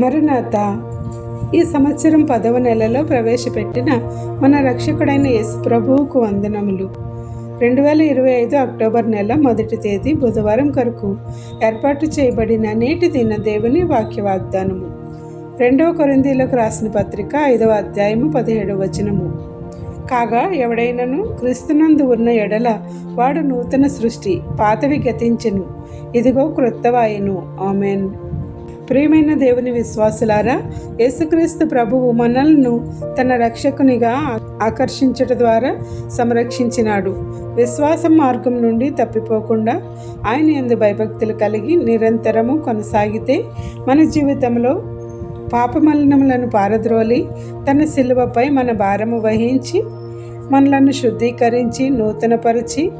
మరునాత ఈ సంవత్సరం పదవ నెలలో ప్రవేశపెట్టిన మన రక్షకుడైన యేసు ప్రభువుకు వందనములు. రెండు వేల ఇరవై ఐదు అక్టోబర్ నెల మొదటి తేదీ బుధవారం కొరకు ఏర్పాటు చేయబడిన నేటి దిన దేవుని వాక్య వాగ్దానము రెండవ కొరిందీలకు రాసిన పత్రిక ఐదవ అధ్యాయము పదిహేడవ వచనము. కాగా ఎవడైనను క్రీస్తునందు ఉన్న ఎడల వాడు నూతన సృష్టి పాతవి గతించెను. ఇదిగో క్రొత్తవాయను. ఆమెన్. ప్రియమైన దేవుని విశ్వాసులారా యేసుక్రీస్తు ప్రభువు మనల్ని తన రక్షకునిగా ఆకర్షించట ద్వారా సంరక్షించినాడు. విశ్వాసం మార్గం నుండి తప్పిపోకుండా ఆయన ఎందు భయభక్తులు కలిగి నిరంతరము కొనసాగితే మన జీవితంలో పాపమలినములను పారద్రోలి తన శిలువపై మన భారము వహించి మనలను శుద్ధీకరించి నూతనపరిచి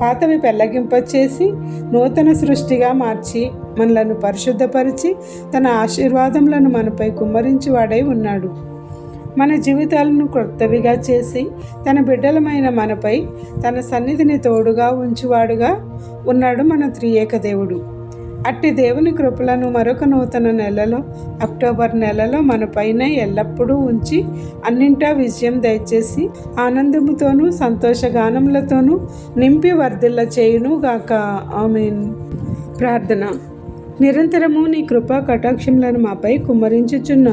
పాతవి పెళ్ళగింపచేసి నూతన సృష్టిగా మార్చి మనలను పరిశుద్ధపరిచి తన ఆశీర్వాదములను మనపై కుమ్మరించి వాడై ఉన్నాడు. మన జీవితాలను క్రొత్తవిగా చేసి తన బిడ్డలమైన మనపై తన సన్నిధిని తోడుగా ఉంచువాడుగా ఉన్నాడు మన త్రియేక దేవుడు. అట్టి దేవుని కృపలను మరొక నూతన నెలలో అక్టోబర్ నెలలో మన పైన ఎల్లప్పుడూ ఉంచి అన్నింటా విజయం దయచేసి ఆనందముతోనూ సంతోషగానములతోనూ నింపి వర్ధిల్ల చేయును గాక ఆమెన్. ప్రార్థన. నిరంతరము నీ కృపా కటాక్షములను మాపై కుమ్మరించుచున్న.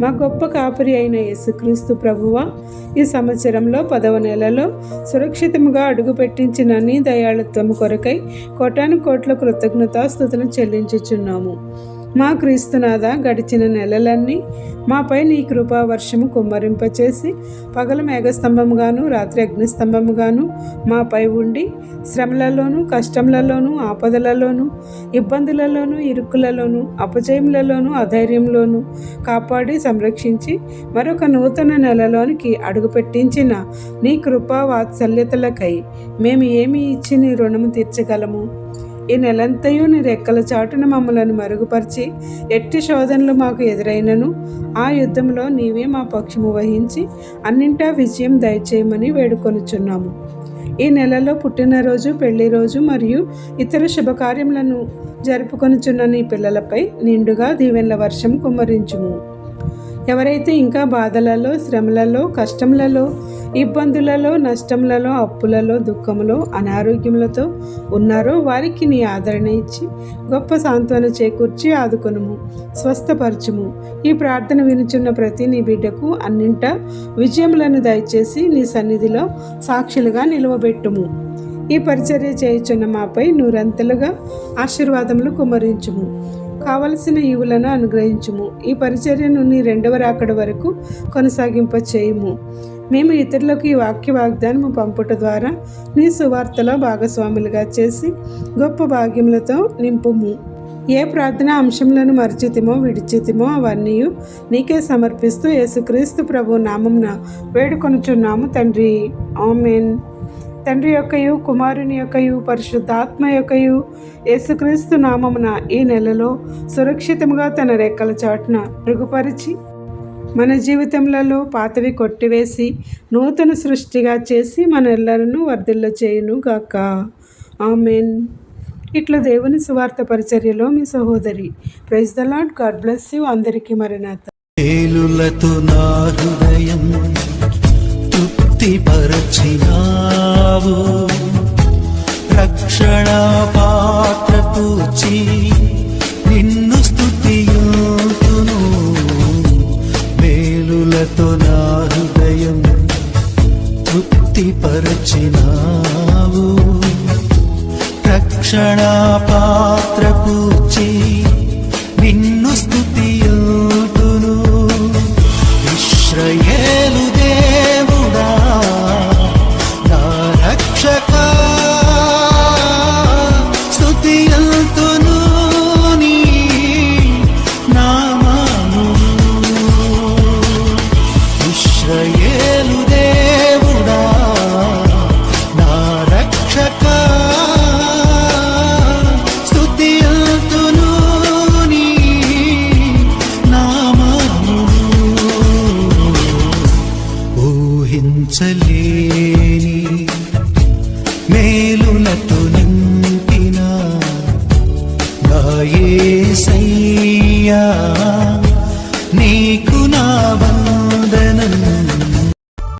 మా గొప్ప కాపరి అయిన యేసుక్రీస్తు ప్రభువ ఈ సంవత్సరంలో పదవ నెలలో సురక్షితముగా అడుగుపెట్టించిన నీ దయాళుత్వము కొరకై కోటాను కోట్ల కృతజ్ఞతాస్థుతులను చెల్లించుచున్నాము. మా క్రీస్తునాథ గడిచిన నెలలన్నీ మాపై నీ కృపా వర్షము కుమ్మరింపచేసి పగల మేఘస్తంభముగాను రాత్రి అగ్నిస్తంభముగాను మాపై ఉండి శ్రమలలోనూ కష్టములలోనూ ఆపదలలోనూ ఇబ్బందులలోనూ ఇరుకులలోనూ అపజయములలోనూ అధైర్యంలోనూ కాపాడి సంరక్షించి మరొక నూతన నెలలోనికి అడుగుపెట్టించిన నీ కృపా వాత్సల్యతలకై మేము ఏమి ఇచ్చి నీ రుణము తీర్చగలము? ఈ నెలంతయు నీ రెక్కల చాటున మమ్మలను మరుగుపరిచి ఎట్టి శోధనలు మాకు ఎదురైనను ఆ యుద్ధంలో నీవే మా పక్షము వహించి అన్నింటా విజయం దయచేయమని వేడుకొనుచున్నాము. ఈ నెలలో పుట్టినరోజు పెళ్ళి రోజు మరియు ఇతర శుభకార్యములను జరుపుకొనుచున్న నీ పిల్లలపై నిండుగా దీవెనల వర్షం కుమ్మరించుము. ఎవరైతే ఇంకా బాధలలో శ్రమలలో కష్టములలో ఇబ్బందులలో నష్టములలో అప్పులలో దుఃఖములో అనారోగ్యములతో ఉన్నారో వారికి నీ ఆదరణ ఇచ్చి గొప్ప సాంత్వన చేకూర్చి ఆదుకొనుము స్వస్థపరచుము. ఈ ప్రార్థన వినుచున్న ప్రతి నీ బిడ్డకు అన్నింట విజయములను దయచేసి నీ సన్నిధిలో సాక్షులుగా నిలువబెట్టుము. ఈ పరిచర్య చేయుచున్న మాపై నూరంతలుగా ఆశీర్వాదములు కుమరించుము. కావలసిన ఈవులను అనుగ్రహించుము. ఈ పరిచర్యను నీ రెండవ రాకడ వరకు కొనసాగింప చేయము మేము ఇతరులకు ఈ వాక్య వాగ్దానము పంపుట ద్వారా నీ సువార్తలో భాగస్వాములుగా చేసి గొప్ప భాగ్యములతో నింపుము. ఏ ప్రార్థన అంశములను మరిచితిమో విడిచితిమో అవన్నీ నీకే సమర్పిస్తూ యేసుక్రీస్తు ప్రభు నామంన వేడుకొనుచున్నాము తండ్రి. ఆమెన్. తండ్రి యొక్కయు కుమారుని యొక్కయు పరిశుద్ధాత్మ యొక్కయు యేసుక్రీస్తు నామమున ఈ నెలలో సురక్షితముగా తన రెక్కల చాటున మెరుగుపరిచి మన జీవితంలో పాతవి కొట్టివేసి నూతన సృష్టిగా చేసి మన ఎల్లరను వర్ధిల్ల చేయును గాక. ఆమెన్. ఇట్లా దేవుని సువార్త పరిచర్యలో మీ సహోదరి praise the lord God bless you. అందరికీ మరణాత వేలులతో నా హృదయం తృప్తిపరచినావు. రక్షణ పాత్ర పూచి నిన్ను స్థుతియుతును విశ్రయ இசையா